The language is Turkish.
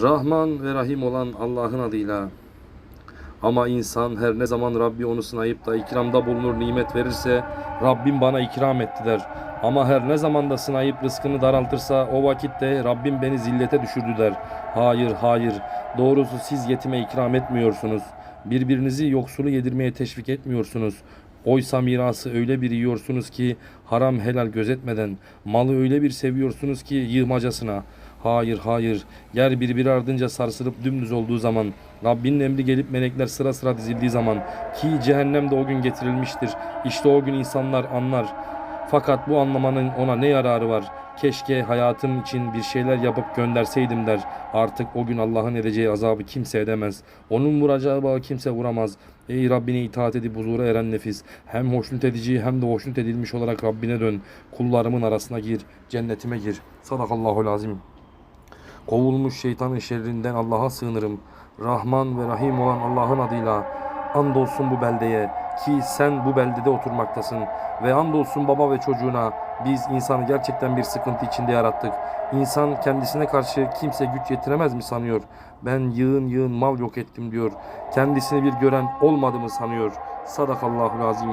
Rahman ve Rahim olan Allah'ın adıyla. Ama insan her ne zaman Rabbi onu sınayıp da ikramda bulunur nimet verirse Rabbim bana ikram etti der. Ama her ne zaman da sınayıp rızkını daraltırsa o vakitte Rabbim beni zillete düşürdü der. Hayır hayır doğrusu siz yetime ikram etmiyorsunuz. Birbirinizi yoksulu yedirmeye teşvik etmiyorsunuz. Oysa mirası öyle bir yiyorsunuz ki haram helal gözetmeden, malı öyle bir seviyorsunuz ki yığmacasına. Hayır hayır, yer birbiri ardınca sarsılıp dümdüz olduğu zaman, Rabbinin emri gelip melekler sıra sıra dizildiği zaman ki cehennem de o gün getirilmiştir. İşte o gün insanlar anlar. Fakat bu anlamanın ona ne yararı var? Keşke hayatım için bir şeyler yapıp gönderseydim der. Artık o gün Allah'ın edeceği azabı kimse edemez. Onun vuracağı bağı kimse vuramaz. Ey Rabbine itaat edip huzura eren nefis. Hem hoşnut edici hem de hoşnut edilmiş olarak Rabbine dön. Kullarımın arasına gir. Cennetime gir. Sadakallahul azim. Kovulmuş şeytanın şerrinden Allah'a sığınırım. Rahman ve Rahim olan Allah'ın adıyla andolsun bu beldeye ki sen bu beldede oturmaktasın ve andolsun baba ve çocuğuna biz insanı gerçekten bir sıkıntı içinde yarattık. İnsan kendisine karşı kimse güç yetiremez mi sanıyor? Ben yığın yığın mal yok ettim diyor. Kendisini bir gören olmadı mı sanıyor? Sadakallahul azim.